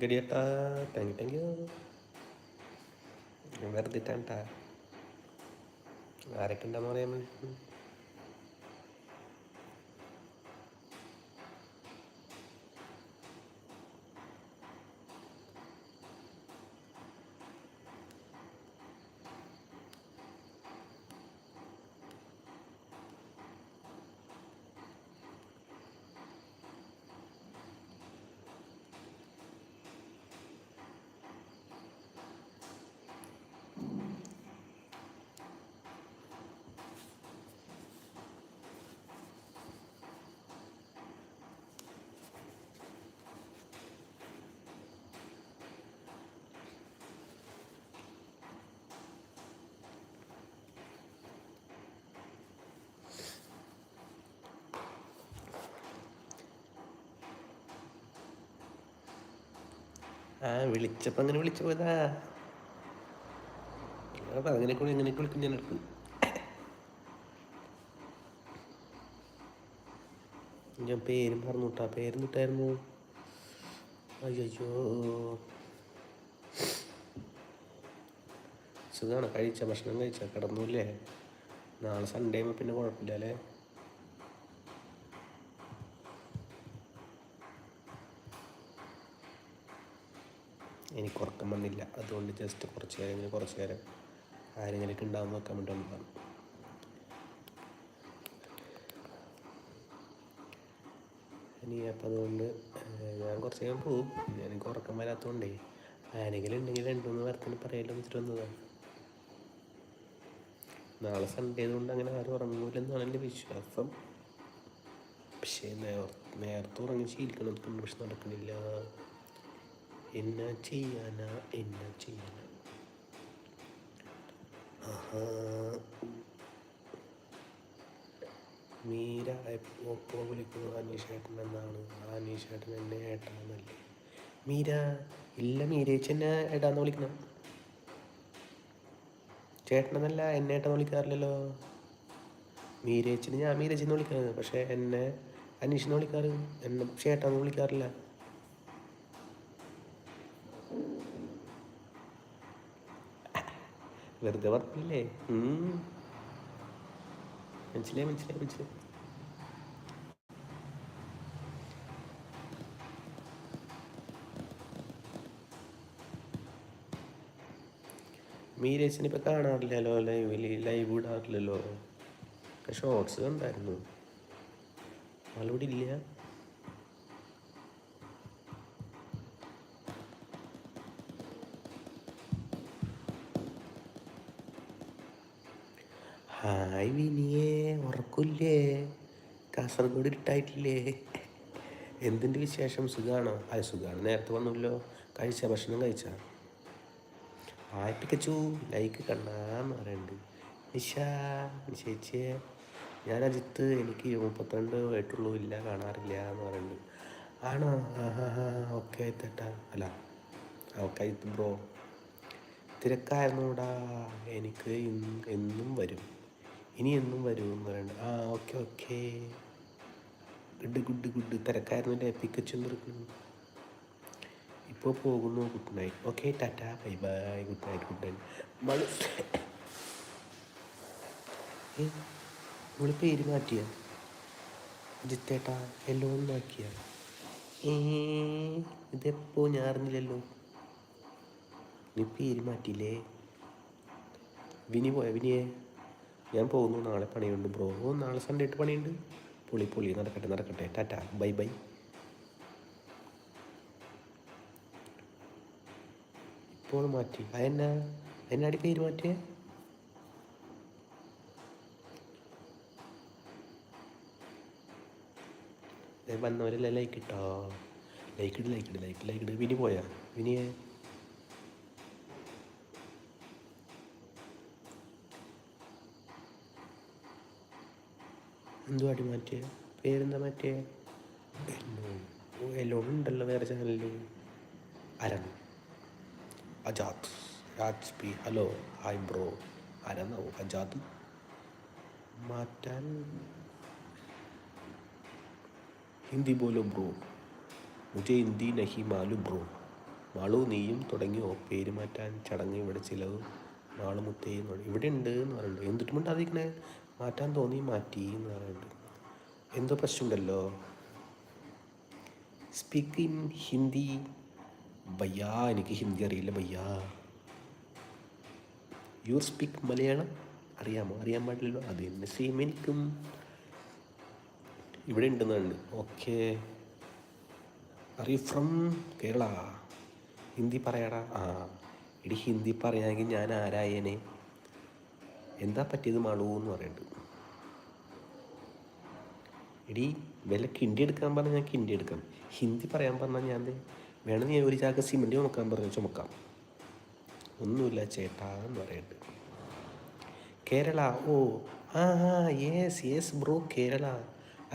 ഗടിയേട്ടാ thank you thank you വെറുതെ ആരൊക്കെ ഉണ്ടാകുമ്പോൾ വേണ്ടി ആ വിളിച്ചപ്പോൾ അങ്ങനെ വിളിച്ചു പോയതാ. അങ്ങനെ കൂടി എങ്ങനെ വിളിക്കും ഞാൻ എടുക്കും. ഞാൻ പേരും പറഞ്ഞു കേട്ടാ പേരും കിട്ടായിരുന്നു അയ്യോ സുഖമാണ് കഴിച്ച? ഭക്ഷണം കഴിച്ച? കിടന്നൂല്ലേ? നാളെ സൺഡേ പിന്നെ കുഴപ്പമില്ല അല്ലേ എനിക്ക് ഉറക്കം വന്നില്ല. അതുകൊണ്ട് ജസ്റ്റ് കുറച്ച് നേരം കുറച്ച് നേരം ആരെങ്കിലൊക്കെ ഉണ്ടാകും നോക്കാൻ വേണ്ടി വന്നതാണ്. ഇനി അപ്പം അതുകൊണ്ട് ഞാൻ കുറച്ച് നേരം പോകും എനിക്ക് ഉറക്കം വരാത്തതുകൊണ്ടേ ആരെങ്കിലും ഉണ്ടെങ്കിൽ രണ്ടു മൂന്ന് പേർത്തിന് വെച്ചിട്ട് വന്നതാണ്. നാളെ സൺഡേ ആയതുകൊണ്ട് അങ്ങനെ ആരും ഉറങ്ങൂലെന്നാണ് എന്റെ വിശ്വാസം. പക്ഷേ നേർ നേരത്തെ ഉറങ്ങി ശീലിക്കണം. പക്ഷെ നടക്കണില്ല. എന്നാ ചെയ്യാനാ എന്നാ ചെയ്യാനാ മീര എപ്പോ എപ്പോ വിളിക്കുന്നു? അനീഷേട്ടൻ എന്നാണ്. ആ അനീഷേട്ടൻ എന്നെ ഏട്ടാന്നല്ലേ മീര ഇല്ല മീരേച്ചി എന്നെ ഏട്ടാന്ന് വിളിക്കണം. ചേട്ടനെന്നല്ല എന്നെ ഏട്ടാന്ന് വിളിക്കാറില്ലല്ലോ. മീരേച്ചിന് ഞാൻ മീരേച്ചിന്ന് വിളിക്കുന്നത് പക്ഷെ എന്നെ അനീഷിനെ വിളിക്കാറ്. എന്നെ ചേട്ടാന്ന് വിളിക്കാറില്ല. വെറുതെ ഉം. മനസ്സിലായി മനസ്സിലായി മനസ്സിലായി. മീരേസിനെ ഇപ്പം കാണാറില്ലല്ലോ? ലൈവിൽ ലൈവ് ഇടാറില്ലല്ലോ? ഷോർട്സ് കണ്ടായിരുന്നു. ആളിവിടെ ഇല്ല. ഹായ് വിനിയേ ഉറക്കില്ലേ? കാസർഗോഡ് ഇട്ടായിട്ടില്ലേ എന്തിന്റെ വിശേഷം? സുഖമാണോ ആ സുഖമാണ് നേരത്തെ വന്നല്ലോ. കഴിച്ച? ഭക്ഷണം കഴിച്ച? ഹായ് പിക്കച്ചു ലൈക്ക് കണ്ണാന്ന് പറയുന്നുണ്ട് നിഷ നിശയിച്ചേ ഞാൻ അജിത്ത് എനിക്ക് മുപ്പത്തിരണ്ട് ആയിട്ടുള്ളൂ ഇല്ല കാണാറില്ല എന്ന് പറയുന്നുണ്ട് ആണോ ഓക്കെ തെറ്റാ അല്ല ഓക്കെ ബ്രോ. തിരക്കായിരുന്നൂടാ. എനിക്ക് എന്നും വരും. ഇനി എന്നും വരുമെന്ന് എന്ന് പറയുന്നുണ്ട് ആ okay okay. Good good good. തിരക്കായിരുന്നില്ലേ? പിക്കച്ചു നിർക്കുന്നു ഇപ്പോൾ പോകുന്നു. Good night okay tata. Bye bye good night good night മൾ ഏ നമ്മൾ പേര് മാറ്റിയ? ജിത്തേട്ടാ എല്ലോ ഒന്നാക്കിയ ഇതെപ്പോ? ഞാൻ അറിഞ്ഞില്ലല്ലോ. നീ പേര് മാറ്റിയില്ലേ? വിനി പോയ? വിനിയെ? ഞാൻ പോകുന്നു നാളെ പണിയുണ്ട് ബ്രോ. ഓ നാളെ സൺഡേ ആയിട്ട് പണിയുണ്ട്. പൊളി പൊളി നടക്കട്ടെ നടക്കട്ടെ. Tata bye bye. ഇപ്പോൾ മാറ്റി. അതെന്നാ എന്നാടി പേര് മാറ്റിയേ? വന്നവരെല്ലാം ലൈക്ക് ഇട്ടോ. ലൈക്ക് ഇട് ലൈക്ക് ഇട് ലൈക്ക് ലൈക്ക് ഇട്. വിനി പോയാ? വിനിയെ? എന്തുവാടി മാറ്റിയ? പേരെന്താ മാറ്റിയ? എല്ലോ ഉണ്ടല്ലോ വേറെ ചാനലിൽ. ആരാണ് Ajad. Raj P hello. Hi bro. അരണോ അജാദ്. മാറ്റാൻ ഹിന്ദി പോലും ബ്രോ. മുജ ഹിന്ദി നഹി മാലു ബ്രോ. മാളു നീയും തുടങ്ങിയോ? പേര് മാറ്റാൻ ചടങ്ങ് ഇവിടെ ചിലവ്. മാളു മുത്തേ ഇവിടെ ഉണ്ട് എന്ന് പറയുന്നുണ്ട്. എന്തിട്ടുമുണ്ടാതിരിക്കണേ മാറ്റാൻ തോന്നി മാറ്റി എന്ന് പറയുന്നുണ്ട് എന്തോ പ്രശ്നമുണ്ടല്ലോ. സ്പീക്ക് ഇൻ ഹിന്ദി ഭയ്യാ എനിക്ക് ഹിന്ദി അറിയില്ല ഭയ്യാ യു സ്പീക്ക് മലയാളം? അറിയാമോ? അറിയാൻ പാടില്ലല്ലോ? അത് തന്നെ സെയിം എനിക്കും. ഇവിടെ ഉണ്ടെന്നാണ്. Okay are you from Kerala Hindi പറയാടാ? ആ. ഇടി ഹിന്ദി പറയാമെങ്കിൽ ഞാൻ ആരായനെ? എന്താ പറ്റിയത് മാളൂ എന്ന് പറയുന്നുണ്ട് എടി വിലക്ക് കിണ്ടി എടുക്കാൻ പറഞ്ഞാൽ ഞാൻ കിണ്ടി എടുക്കാം. ഹിന്ദി പറയാൻ പറഞ്ഞാൽ ഞാൻ വേണമെങ്കിൽ ഞാൻ ഒരു ചാക്ക് സിമന്റ് ചുമക്കാൻ പറഞ്ഞാൽ ചുമക്കാം. ഒന്നുമില്ല ചേട്ടാ എന്ന് പറയുന്നുണ്ട് കേരള ഓ ആ ആ യെസ് യെസ് ബ്രോ കേരള.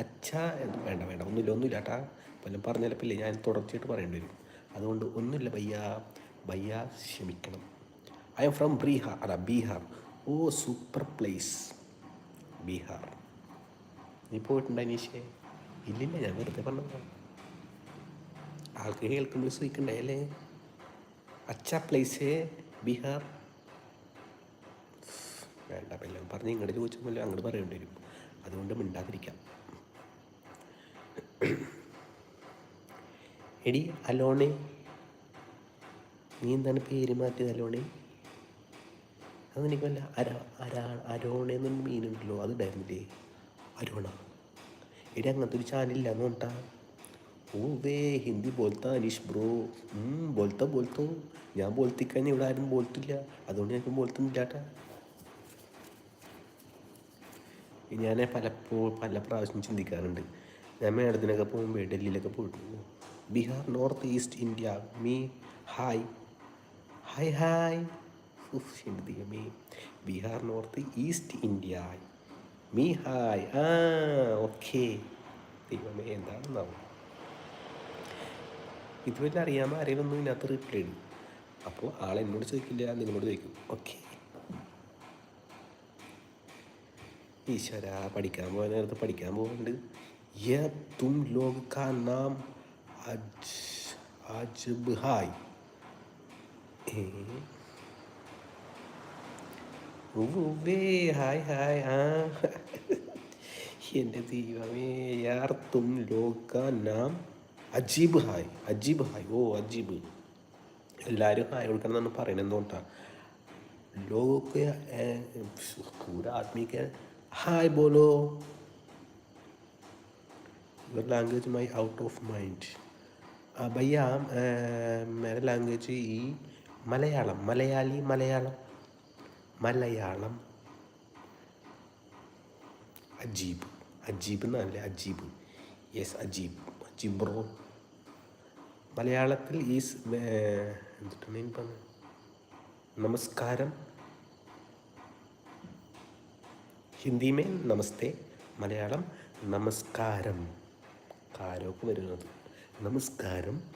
അച്ഛാ വേണ്ട വേണ്ട ഒന്നുമില്ല ഒന്നുമില്ല ഏട്ടാ വല്ലതും പറഞ്ഞാലപ്പില്ലേ ഞാൻ തുടർച്ചയായിട്ട് പറയേണ്ടി വരും. അതുകൊണ്ട് ഒന്നുമില്ല ഭയ്യ ഭയ്യ ക്ഷമിക്കണം. ഐ എം ഫ്രം ബീഹാർ അല്ല Bihar oh super place. Bihar. നീ പോയിട്ടുണ്ടോ അനീഷേ? ഇല്ലില്ല ഞാൻ വെറുതെ പറഞ്ഞതാണ് ആൾക്ക് കേൾക്കുമ്പോൾ സൂയിക്കണ്ടേ അല്ലേ അച്ഛാ പ്ലേസ് ബീഹാർ. വേണ്ട എല്ലാം പറഞ്ഞ് ഇങ്ങോട്ട് ചോദിച്ചപ്പോൾ അങ്ങോട്ട് പറയേണ്ടി വരും. അതുകൊണ്ട് മിണ്ടാതിരിക്കാം. എടി അലോണെ. നീ എന്താണ് പേര് മാറ്റിയത് അലോണെ? അത് എനിക്ക് വല്ല അര അര അരോണ എന്നൊരു മീനുണ്ടല്ലോ അത് ഡയമിന്റെ അരോണ. എടി അങ്ങനത്തെ ഒരു ചാനലില്ല പറഞ്ഞാ ഓ വേ ഹിന്ദി പോലത്തെ അനീഷ് ബ്രോ. പോലത്തെ പോലത്തോ. ഞാൻ പോലത്തിക്കാൻ ഇവിടെ ആരും പോലത്തില്ല. അതുകൊണ്ട് ഞങ്ങൾക്ക് ബോൾത്തുന്നില്ലാട്ടാ ഞാൻ പലപ്പോഴും പല പ്രാവശ്യം ചിന്തിക്കാറുണ്ട്. ഞാൻ മേഡത്തിനൊക്കെ പോകുമ്പോൾ ഡൽഹിയിലൊക്കെ പോയിട്ടുണ്ട് ബീഹാർ നോർത്ത് ഈസ്റ്റ് ഇന്ത്യ മീ ഹായ്. ഹായ് ഹായ്. ഉഫ്, എന്റെ ബീഹാർ നോർത്ത് ഈസ്റ്റ് ഇന്ത്യ. മീ ഹായ് ആ ഓക്കെ. ദൈവമേ എന്താണെന്നാവും? ഇതുവരെ അറിയാമോ? അറിയുമെന്നും ഇതിനകത്ത് റിപ്ലൈ ഇടും. അപ്പോൾ ആൾ എന്നോട് ചോദിക്കില്ല നിങ്ങളോട് ചോദിക്കും. ഓക്കെ. ഈശ്വര പഠിക്കാൻ പോകാൻ നേരത്ത് പഠിക്കാൻ പോകുന്നുണ്ട് തും ലോക നാം അജ് അജബ് ഹായ് ഏ? ഉവ്വേ ഹായ് ഹായ് ആ എൻ്റെ ദൈവമേ യാർ തും ലോഗ് കാ നാം അജീബ് ഹായ് അജീബ് ഹായ് ഓ അജീബ് എല്ലാവരും ഹായ് കൊടുക്കണം എന്നാണ് പറയണത് എന്തുകൊണ്ടാ लोगों के ए, पूरा आदमी के हाय बोलो your language my out of mind भैया अ, मेरा लैंग्वेज ഈ മലയാളം മലയാളി മലയാളം മലയാളം. അജീബ്. അജീബ് എന്നല്ലേ അജീബ്. യെസ് അജീബ്. അജീബ് ബ്രോ. മലയാളത്തിൽ ഈസ് എന്തിട്ടാണ് പറഞ്ഞത്? നമസ്കാരം. ഹിന്ദി മേ നമസ്തേ. മലയാളം നമസ്കാരം. കാരോക്ക് വരുന്നത്. നമസ്കാരം.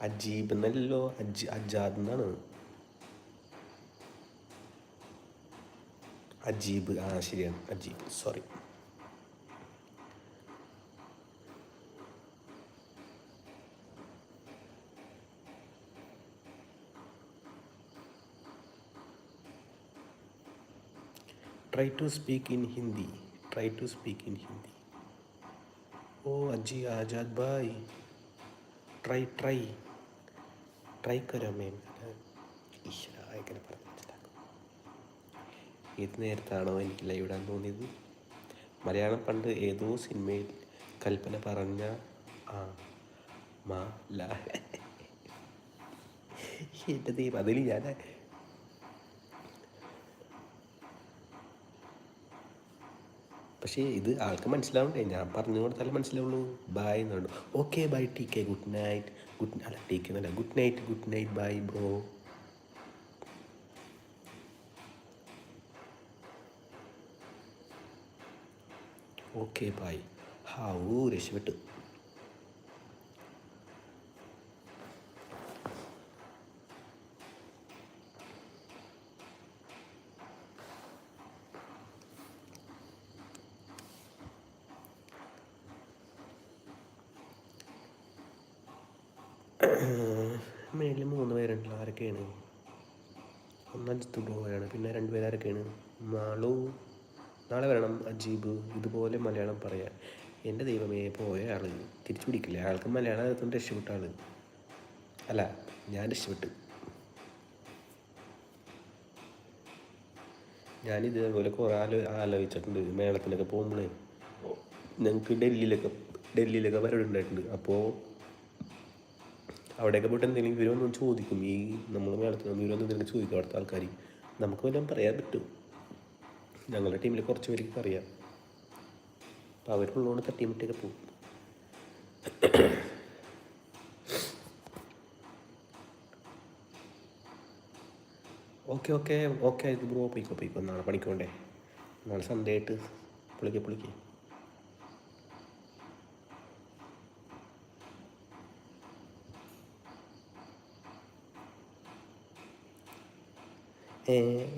അജീബ് എന്നല്ലോ അജ് അജാദ് എന്നാണ് അജീബ് ആ ശരിയാണ് Ajeeb sorry try to speak in Hindi try to speak in Hindi ഓ അജി ആജാദ് ഭായ് ട്രൈ ട്രൈ ട്രൈ ഈശ്വര എങ്ങനെ പറഞ്ഞു മനസ്സിലാക്കും ഏത് നേരത്താണോ എനിക്ക് ലൈവ് ഇടാൻ തോന്നിയത്? മലയാളം പണ്ട് ഏതോ സിനിമയിൽ കൽപ്പന പറഞ്ഞ ആ മാ ല. എന്റെ ദൈവം അതിൽ ഞാൻ പക്ഷേ ഇത് ആൾക്ക് മനസ്സിലാവണ്ടേ? ഞാൻ പറഞ്ഞു കൊടുത്താലേ മനസ്സിലാവുള്ളൂ. ബൈ എന്നാണ് okay bye T K good night good അല്ല ടി കെ എന്നല്ല. Good night good night bye bro okay bye ഹാവൂ രക്ഷപ്പെട്ടു മേളിൽ മൂന്ന് പേരുണ്ടല്ലോ ആരൊക്കെയാണ് ഒന്ന് അജിത്ത് ബ്രോയാണ് പിന്നെ രണ്ട് പേരാരൊക്കെയാണ് മാളു നാളെ വരണം അജീബ് ഇതുപോലെ മലയാളം പറയാൻ. എന്റെ ദൈവമേ പോയ ആൾ തിരിച്ചു പിടിക്കില്ല. ആൾക്ക് മലയാളം അറിയാത്തോണ്ട് രക്ഷപ്പെട്ട ആൾ അല്ല ഞാൻ രക്ഷപ്പെട്ടു. ഞാൻ ഇതേപോലെ കുറേ ആലോ ആലോചിച്ചിട്ടുണ്ട്. മേളത്തിനൊക്കെ പോകുമ്പോഴേ ഞങ്ങൾക്ക് ഡൽഹിയിലൊക്കെ ഡൽഹിയിലൊക്കെ പരിപാടി ഉണ്ടായിട്ടുണ്ട്. അപ്പോൾ അവിടെയൊക്കെ പോയിട്ട് എന്തെങ്കിലും ഇവരൊന്നും ചോദിക്കും. ഈ നമ്മൾ മേളത്തിൽ ഇവരൊന്നും എന്തെങ്കിലും ചോദിക്കും അവിടുത്തെ ആൾക്കാർ നമുക്ക് വല്ലതും പറയാൻ പറ്റും. ഞങ്ങളുടെ ടീമിൽ കുറച്ച് പേർക്ക് അറിയാം അപ്പോൾ അവരുള്ളതുകൊണ്ട് തട്ടിമുട്ടിയൊക്കെ പോകും. ഓക്കെ ഓക്കെ ഓക്കെ ഇത് ബ്രോ പോയിക്കോ പോയിക്കോ നാളെ പണിക്കോണ്ടേ. നാളെ സൺഡേ ആയിട്ട് പുളിക്ക്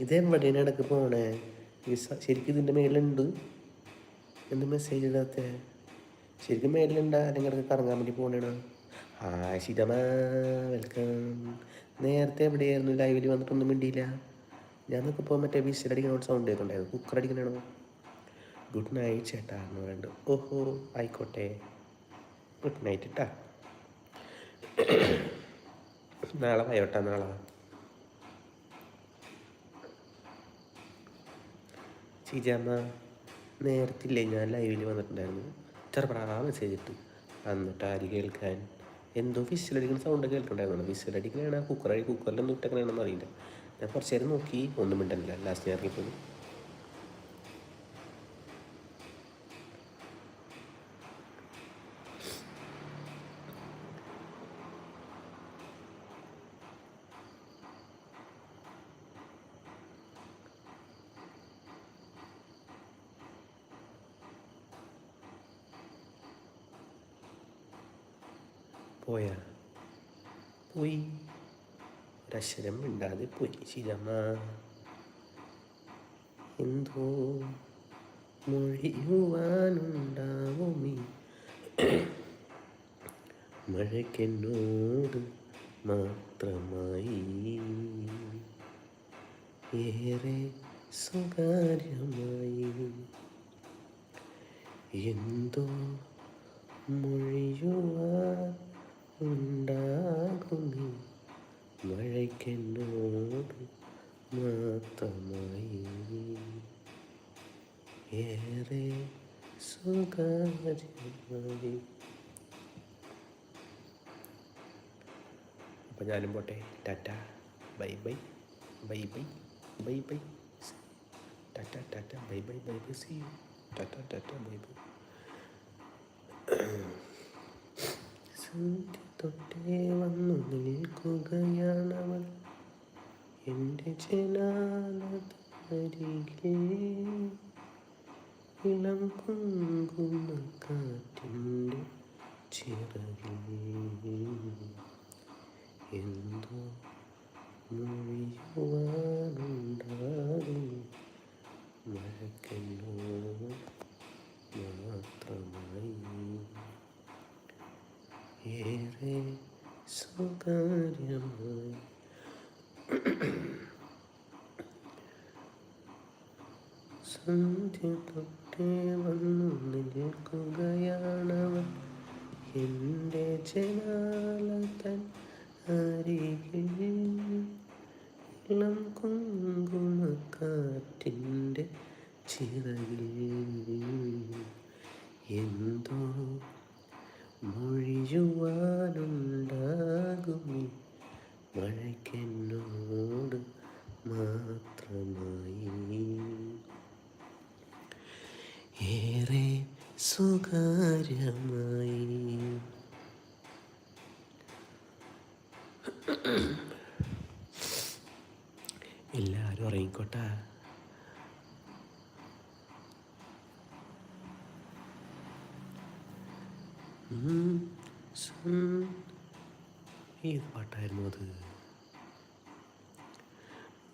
ഇത് എവിടെയാണ് ഇടയ്ക്ക് പോണേ ശരിക്കും ഇതിന്റെ മേലുണ്ട് എന്ത് മെസ്സേജ് ഇടാത്ത? ശരിക്കും മേലിലുണ്ടാ? അല്ലെങ്കിൽ ഇടയ്ക്ക് കറങ്ങാൻ വേണ്ടി പോണേണോ ആ ശിതമ വെൽക്കം നേരത്തെ എവിടെയായിരുന്നു? ലൈവിൽ വന്നിട്ടൊന്നും മിണ്ടിയില്ല. ഞാൻ നോക്കിപ്പോൾ മറ്റേ വിസിലടിക്കണ സൗണ്ട് കേൾക്കണ്ടായിരുന്നു കുക്കർ അടിക്കണോ ഗുഡ് നൈറ്റ് ചേട്ടാ എന്ന് പറയുന്നുണ്ട് ഓഹോ ആയിക്കോട്ടെ. ഗുഡ് നൈറ്റ് ഇട്ടാ നാളെ വയോട്ടാ നാളെ. വാ. നേരത്തില്ലേ ഞാൻ ലൈവിൽ വന്നിട്ടുണ്ടായിരുന്നു. ചെറുപ്രാ മെസ്സേജ് ഇട്ടു. എന്നിട്ട് ആര് കേൾക്കാൻ? എന്തോ വിസിലടിക്കുന്ന സൗണ്ട് കേൾക്കുന്നുണ്ടായിരുന്നു കുക്കറായി കുക്കറിൽ കുക്കറിലൊന്നും ഇട്ടേക്കണെന്ന് അറിയില്ല. ഞാൻ കുറച്ച് നേരം നോക്കി ഒന്നും മിണ്ടല്ല ലാസ്റ്റ് ഞാൻ ഇറങ്ങിപ്പോയി പോയാ പോയി ഒരക്ഷരം മിണ്ടാതെ പോയി. ശിരമ എന്തോ മൊഴിയുവാനുണ്ടാവുമീ. മഴക്കെന്നോട് മാത്രമായി ഏറെ സ്വകാര്യമായി എന്തോ മൊഴിയുവാൻ ഉണ്ടാകുമീ മഴയ്ക്കെന്നോട് മാത്രമായി. ഏറെ സ്വകാര്യമായി. അപ്പം ഞാനും പോട്ടെ. Tata. Bye bye. Bye bye. Bye bye. Tata Tata. Bye bye bye bye. See Tata Tata. Bye bye. സന്ധ്യ തൊട്ടേ വന്നു നിൽക്കുകയാണവൾ. എന്റെ ജനാലരികെ ഇളം കുങ്കുമ കാറ്റിന്റെ ചിറകിൽ എന്തോ മൊഴിയുവാനുണ്ടാകും മഴക്കെന്നോട് മാത്രമായി ഏറെ സ്വകാര്യമായി സന്ധ്യ തൊട്ടേ വന്നു നിൽക്കുകയാണവൻ എന്റെ ജനാല തൻ അരികിൽ ഇളം കുങ്കുമക്കാറ്റിന്റെ ചിറകിൽ എന്തോ മൊഴിയുവാനുണ്ടാകുമി മഴയ്ക്കെന്നോട് മാത്രമായി ഏറെ സ്വകാര്യമായി. എല്ലാവരും ഉറങ്ങിക്കോട്ടെ. ഏത് പാട്ടായിരുന്നു അത്?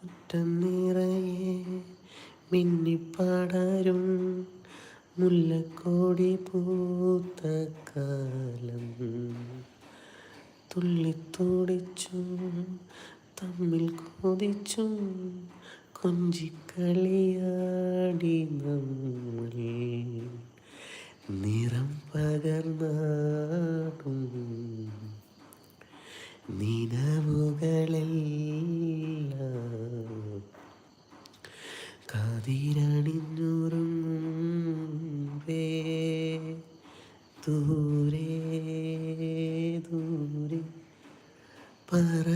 മുറ്റം നിറയെ മിന്നിപ്പാടാരും മുല്ലക്കോടി പൂത്ത കാലം. തുള്ളിത്തോടിച്ചും തമ്മിൽ കൊതിച്ചും കൊഞ്ചിക്കളിയാടി നമ്മൾ. നിറം പകർന്നാടും നിലവുകളെല്ലാം കാതിരണിഞ്ഞുറങ്ങുമ്പേ Para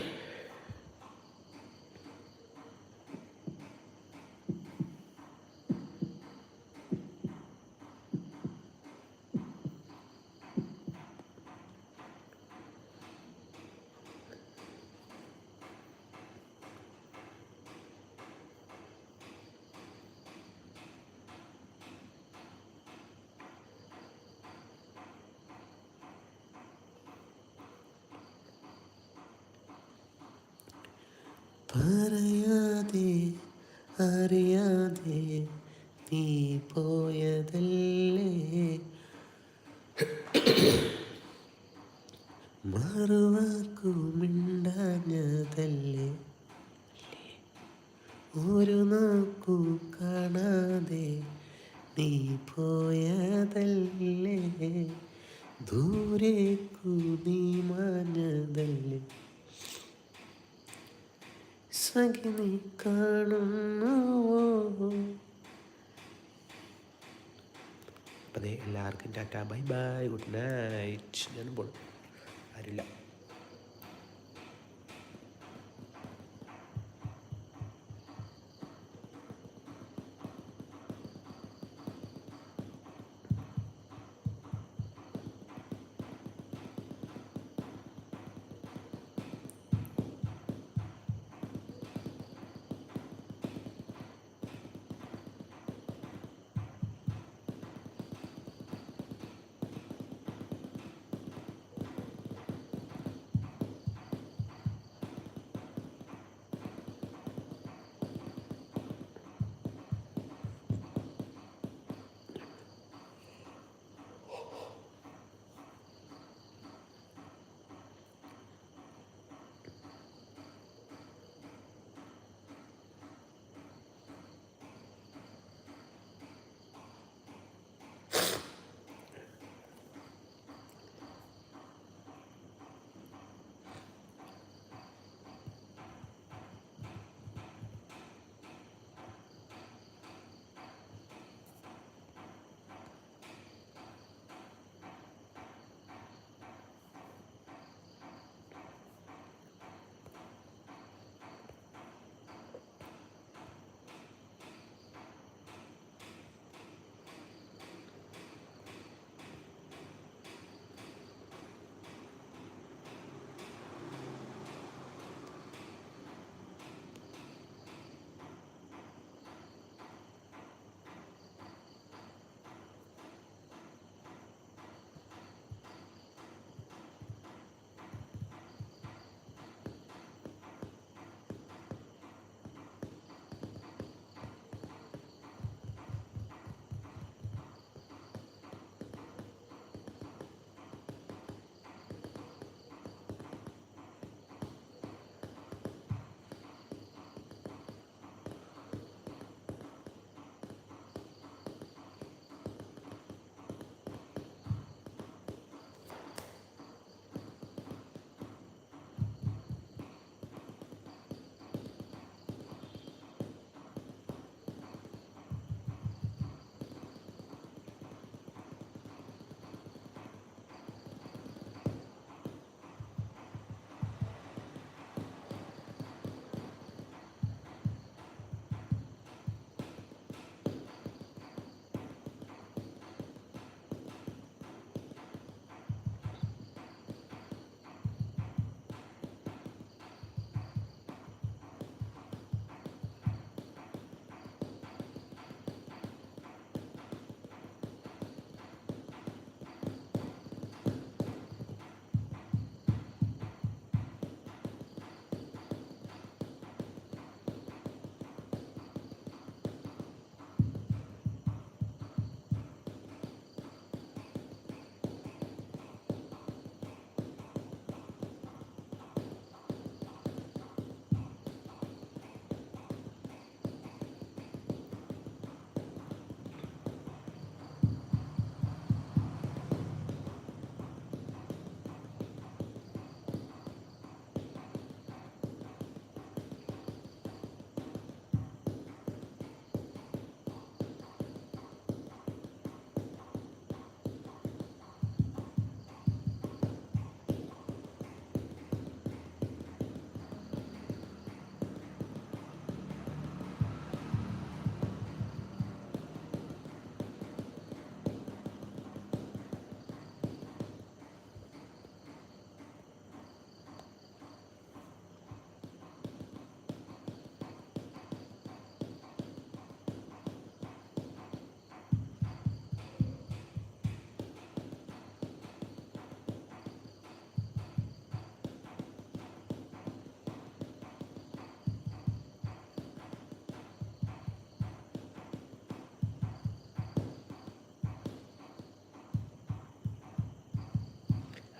അറിയാതെ നീ പോയതല്ലേ? മറുവാക്കുമിണ്ടാഞ്ഞതല്ലേ ഒരു നോക്കു കാണാതെ നീ പോയതല്ലേ? ദൂരേക്കു നീ മാഞ്ഞതല്ലേ? സഖി കാണുന്നു. കാണുന്നുവോ അപ്പം എല്ലാവർക്കും Tata bye bye good night. ഞാൻ പോകണം ആരില്ല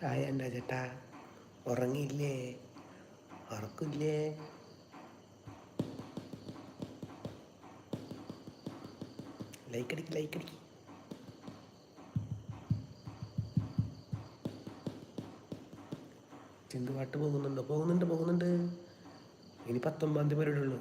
ഹായ് എന്റെ ചേട്ടാ? ഉറങ്ങിയില്ലേ? ഉറക്കില്ലേ? ലൈക്ക് അടിക്ക് ലൈക്ക് അടിക്ക്. ചിന്തു പാട്ട് പോകുന്നുണ്ടോ? പോകുന്നുണ്ട് പോകുന്നുണ്ട്. ഇനി പത്തൊമ്പതാം തീയതി വരെ ഉള്ളൂ.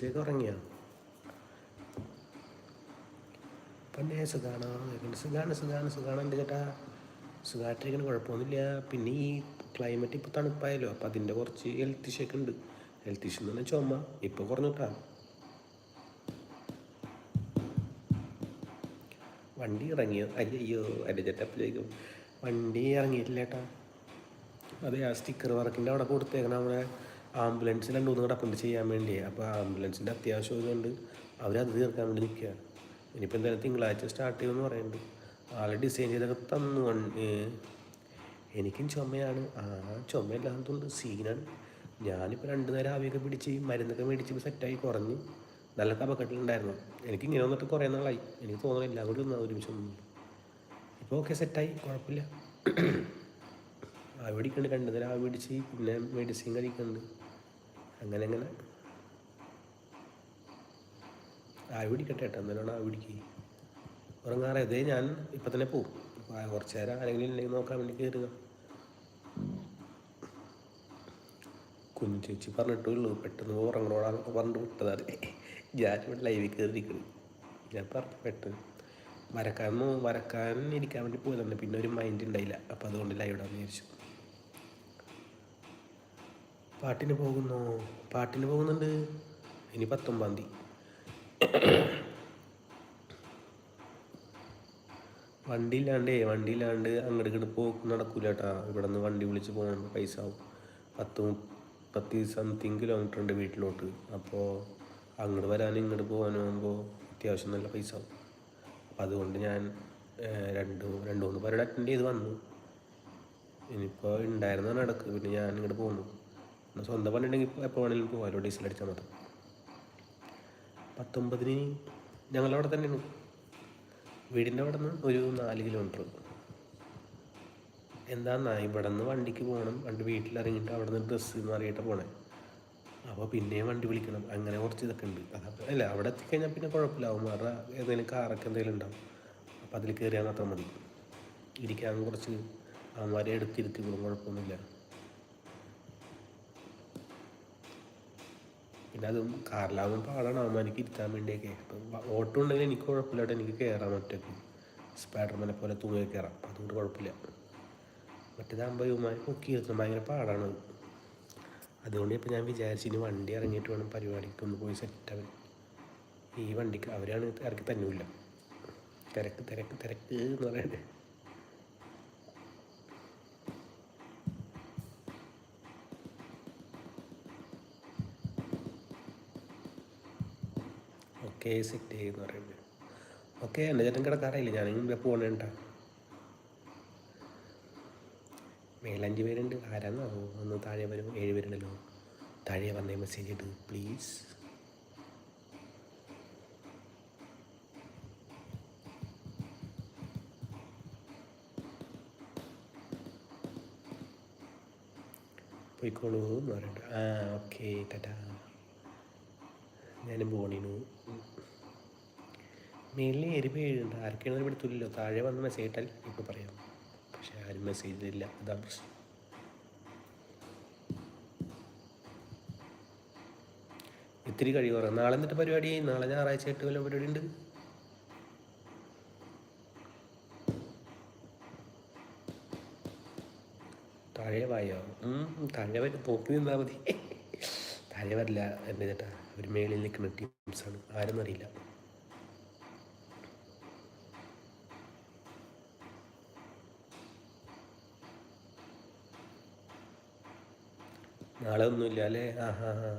കുഞ്ചേച്ചൊക്കെ ഉറങ്ങിയോ പിന്നെ സുഖാണോ സുഖാണ് സുഖാണ് സുഖാണ് എന്റെ ചേട്ടാ. സുഖമായിട്ടിരിക്കണം കുഴപ്പമൊന്നുമില്ല. പിന്നെ ഈ ക്ലൈമറ്റ് ഇപ്പോൾ തണുപ്പായല്ലോ. അപ്പം അതിന്റെ കുറച്ച് ഹെൽത്ത് ഇഷ്യൂ ഒക്കെ ഉണ്ട്. ഹെൽത്ത് ഇഷ്യൂ എന്ന് പറഞ്ഞാൽ ചുമ. ഇപ്പോൾ കുറഞ്ഞിട്ടാ. വണ്ടി ഇറങ്ങിയോ? അയ്യോ എന്റെ ചേട്ടപ്പിലേക്കും വണ്ടി ഇറങ്ങിയിട്ടില്ല ചേട്ടാ. അതെ ആ സ്റ്റിക്കർ വർക്കിന്റെ അവിടെ കൊടുത്തേക്കണം നമ്മുടെ ആംബുലൻസ് രണ്ട് മൂന്ന് കിടപ്പുണ്ട് ചെയ്യാൻ വേണ്ടി അപ്പോൾ ആംബുലൻസിന്റെ അത്യാവശ്യം അത്യാവശ്യമുണ്ട് അവരത് തീർക്കാൻ വേണ്ടി നിൽക്കുക ഇനിയിപ്പോൾ എന്തായാലും തിങ്കളാഴ്ച സ്റ്റാർട്ട് ചെയ്യുമെന്ന് പറയുന്നുണ്ട്. ആളെ ഡിസൈൻ ചെയ്തൊക്കെ തന്നു എനിക്കും ചുമയാണ്. ആ ചുമയില്ലാത്തതുകൊണ്ട് സീനാണ് ഞാനിപ്പോൾ രണ്ട് നേരം ആവിയൊക്കെ പിടിച്ച് മരുന്നൊക്കെ മേടിച്ച് സെറ്റായി കുറഞ്ഞ്. നല്ല കപക്കെട്ടിലുണ്ടായിരുന്നു എനിക്ക് ഇങ്ങനെ വന്നിട്ട് കുറേ നാളായി. എനിക്ക് തോന്നുന്നു എല്ലാം കൂടി ഒന്നാ ഒരുമിച്ച് ഒന്നും ഇപ്പോൾ ഓക്കെ സെറ്റായി കുഴപ്പമില്ല. ആവി പിടിക്കുന്നുണ്ട് രണ്ട് നേരം ആവി പിടിച്ച് പിന്നെ മെഡിസിൻ കഴിക്കുന്നുണ്ട് അങ്ങനെ അങ്ങനെ ആവി പിടിക്കട്ടെ ഏട്ടാ എന്നാലാണ് ആവി പിടിക്കുക ഉറങ്ങാറേ ഞാൻ ഇപ്പം തന്നെ പോവും. ആ, കുറച്ച് നേരം ആരെങ്കിലും ഇല്ലെങ്കിൽ നോക്കാൻ വേണ്ടി കയറുക കുഞ്ഞു ചേച്ചി പറഞ്ഞിട്ടുള്ളൂ പെട്ടെന്ന് ഉറങ്ങണോടാന്നൊക്കെ പറഞ്ഞിട്ട് വിട്ടതാണ്. ഞാനിവിടെ ലൈവിൽ കയറിയിരിക്കണം ഞാൻ പറഞ്ഞു പെട്ടെന്ന്. വരക്കാൻ വരക്കാൻ ഇരിക്കാൻ വേണ്ടി പോയതാണ്. പിന്നെ ഒരു മൈൻഡ് ഉണ്ടായില്ല. അപ്പോൾ അതുകൊണ്ട് ലൈവ് ഇടാന്ന് വിചാരിച്ചു. പാട്ടിന് പോകുന്നു. പാട്ടിന് പോകുന്നുണ്ട്. ഇനി പത്തൊമ്പതാം തീയതി. വണ്ടി ഇല്ലാണ്ടേ വണ്ടി ഇല്ലാണ്ട് അങ്ങോട്ട് ഇങ്ങോട്ട് പോക്ക് നടക്കൂല കേട്ടാ. ഇവിടെ നിന്ന് വണ്ടി വിളിച്ച് പോകണം പൈസ ആവും. പത്ത് മുപ്പത്തി സംതിങ് കിലോമീറ്റർ ഉണ്ട് വീട്ടിലോട്ട്. അപ്പോൾ അങ്ങോട്ട് വരാനും ഇങ്ങോട്ട് പോകാനും ആകുമ്പോൾ അത്യാവശ്യം നല്ല പൈസ ആവും. അപ്പോൾ അതുകൊണ്ട് ഞാൻ രണ്ട് രണ്ട് മൂന്ന് പേരുടെ അറ്റൻഡ് ചെയ്ത് വന്നു. ഇനിയിപ്പോൾ ഉണ്ടായിരുന്ന നടക്ക് പിന്നെ ഞാൻ ഇങ്ങോട്ട് പോകുന്നു പിന്നെ സ്വന്തം വണ്ടി ഉണ്ടെങ്കിൽ എപ്പോൾ വേണമെങ്കിലും പോകാമല്ലോ ഡീസൽ അടിച്ചാൽ മതി പത്തൊമ്പതിന് ഞങ്ങളവിടെ തന്നെയാണ്. വീടിന്റെ അവിടെ നിന്ന് ഒരു നാല് കിലോമീറ്റർ എന്താന്നാ ഇവിടെ നിന്ന് വണ്ടിക്ക് പോകണം. വണ്ടി വീട്ടിലിറങ്ങിയിട്ട് അവിടെ നിന്ന് ഡ്രസ്സ് മാറിയിട്ട് പോകണേ അപ്പോൾ പിന്നെയും വണ്ടി വിളിക്കണം. അങ്ങനെ കുറച്ച് ഇതൊക്കെ ഉണ്ട്. അല്ല അവിടെ എത്തിക്കഴിഞ്ഞാൽ പിന്നെ കുഴപ്പമില്ല അവന്മാരുടെ ഏതെങ്കിലും കാറൊക്കെ എന്തെങ്കിലും ഉണ്ടാവും. അപ്പോൾ അതിൽ കയറിയാൽ മാത്രം മതി. ഇരിക്കാൻ കുറച്ച് അവന്മാരെ എടുത്തിരുത്തിക്കോളും കുഴപ്പമൊന്നുമില്ല. പിന്നെ അതും കാറിലാവുമ്പോൾ പാടാണ്. അവന്മാർക്ക് ഇരുത്താൻ വേണ്ടിയൊക്കെ. അപ്പം ഓട്ടോ ഉണ്ടെങ്കിൽ എനിക്ക് കുഴപ്പമില്ല എനിക്ക് കയറാം ഒറ്റയ്ക്ക് സ്പൈഡർമാനെ പോലെ തൂങ്ങി കയറാം അതുകൊണ്ട് കുഴപ്പമില്ല. മറ്റേതാകുമ്പോൾ ഇവന്മാർ പൊക്കി ഇരുത്തണം ഭയങ്കര പാടാണ് അത്. അതുകൊണ്ട് ഇപ്പം ഞാൻ വിചാരിച്ചു ഇനി വണ്ടി ഇറങ്ങിയിട്ട് വേണം പരിപാടിക്ക് ഒന്ന് പോയി സെറ്റാവാൻ ഈ വണ്ടിക്ക് അവരാണ് ഇറക്കി തന്നൂല്ല തിരക്ക് തിരക്ക് തിരക്ക് എന്ന് പറയണ്ടേ ഓക്കെ സെറ്റ് എന്ന് പറയുന്നത്. ഓക്കെ എന്റെ ചേട്ടൻ കിടക്കാറായില്ല ഞാനിങ്ങനെ കേട്ടോ മേലഞ്ച് പേരുണ്ട്. ആരാന്നാവോ ഒന്ന് താഴെ വരും. ഏഴ് പേരുണ്ടല്ലോ. താഴെ വന്നേ മെസ്സേജ് ഇട്ട്. പ്ലീസ് പോയിക്കോളൂ എന്ന് പറഞ്ഞിട്ട്. ആ ഓക്കെ ടാറ്റാ ഞാനും പോണീനു. മേളിൽ എരി വീഴുണ്ട് ഇവിടെ എടുത്തില്ലല്ലോ താഴെ വന്ന് മെസ്സേജ് ഇട്ടാൽ ഇപ്പോൾ പറയാം. പക്ഷെ ആരും മെസ്സേജ് ഇല്ല അതാണ് പ്രശ്നം. ഇത്തിരി കഴിവ് പറയാം നാളെ എന്നിട്ട് പരിപാടി? നാളെ ഞായറാഴ്ച എട്ട് വല്ല പരിപാടി ഉണ്ട്? താഴെ വായോ? താഴെ വരും നോക്കി നിന്നാൽ മതി. താഴെ വരില്ല എന്റെ ചേട്ടാ ഒരു മേളിൽ നിൽക്കുന്ന ടീംസാണ് ആരെന്നും ഒന്നുമില്ല അല്ലേ? ആ ഹാ ഹാ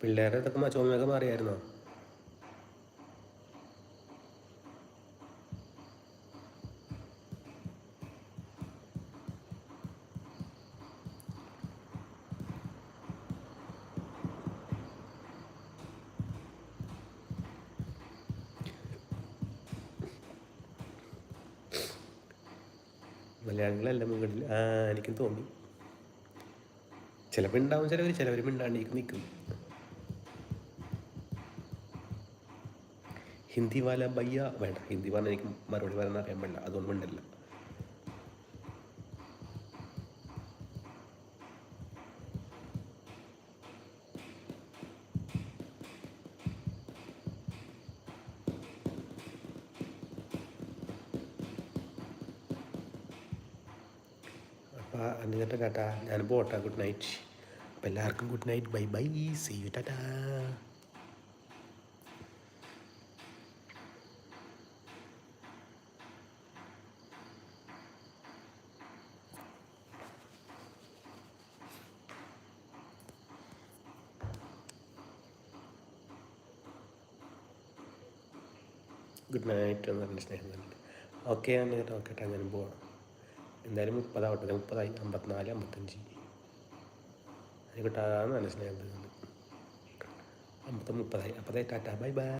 പിള്ളേരുടെ ഇതൊക്കെ ചുമയൊക്കെ മാറിയായിരുന്നോ മലയാളികളല്ല മുകളിൽ ആ എനിക്കും തോന്നി ചിലപ്പോൾ ഉണ്ടാവും ചിലവർ ചിലവർ മിണ്ടാണ്ടിരിക്കും നിൽക്കും ഹിന്ദി വാല ബയ്യ വേണ്ട. ഹിന്ദി പറഞ്ഞാൽ എനിക്ക് മറുപടി പറയാൻ അറിയാൻ വേണ്ട അതൊന്നും ഉണ്ടല്ല അപ്പം എന്നിട്ട് കേട്ടാ. ഞാൻ പോട്ടാ ഗുഡ് നൈറ്റ്. അപ്പോൾ എല്ലാവർക്കും good night bye bye see you Tata good night എന്ന് പറഞ്ഞ സ്നേഹം തന്നെ ഓക്കെ ആണ് കേട്ടോ വരുമ്പോൾ പോവാം. എന്തായാലും മുപ്പതാവട്ടെ മുപ്പതായി അമ്പത്തിനാല് അമ്പത്തഞ്ച്. സ്നേഹം തോന്നുന്നു അമ്പത്തി മുപ്പതായി. അപ്പതേ ടാറ്റ. Bye bye.